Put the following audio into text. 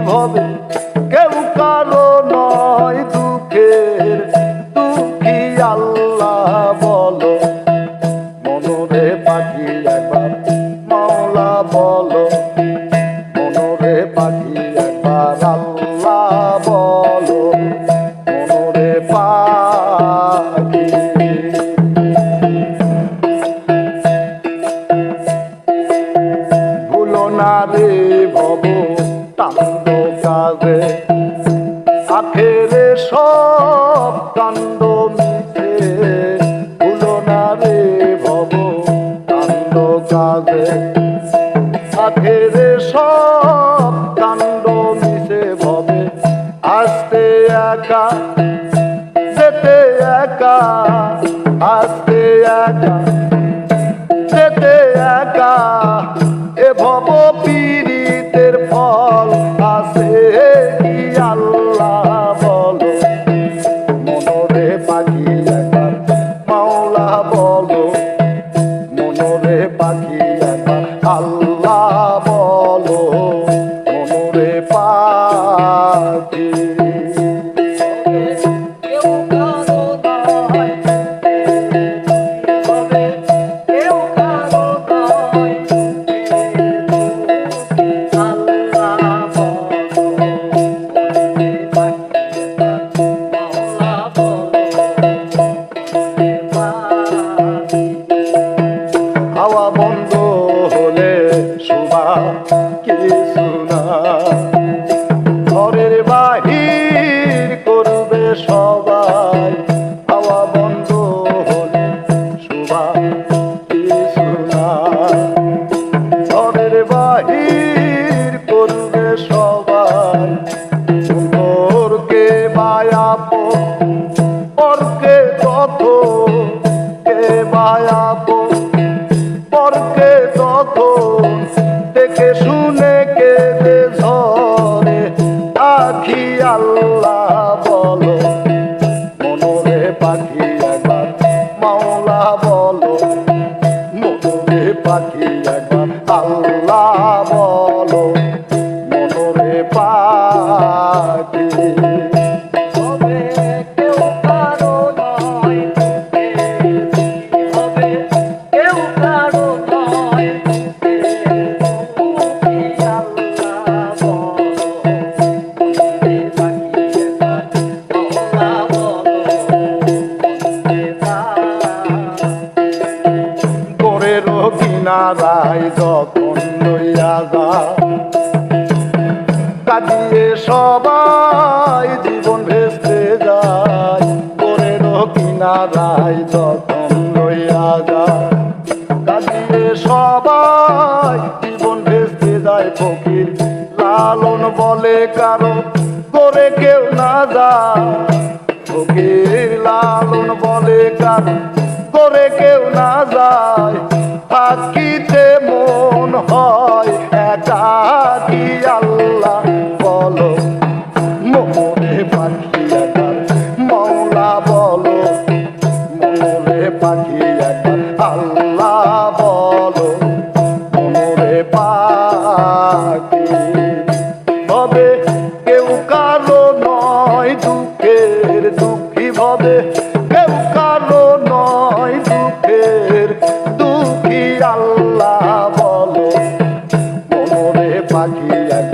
ভবে কেউ কারও নয় দুঃখের দুঃখী আল্লাহ বলো? মনরে পাখি একবার মাওলা বলো। মনরে পাখি একবার আল্লাহ বলো। সব কাণ্ড মিছে ভুলো না রে ভব কাণ্ড কাজে। আখেরে সব কাণ্ড মিছে ভবে আসতে একা, যেতে একা, আসতে একা, যেতে একা। মনরে পাখি আল্লাহ বলো মনরে পাখি। হবে কাটিয়ে সবাই জীবন ভেসতে যায়। গোরের কিনারায় যখন লইয়া যায়। কাটিয়ে সবাই জীবন ভেসতে যায় ফকির। লালন বলে কারও করে কেউ না যায়। ফকির লালন বলে কারও করে কেউ না যায়। থাকিতে দুঃখী ভবে কেউ কারও নয় দুঃখের। দুঃখী আল্লাহ বলে মনে পাখি একবার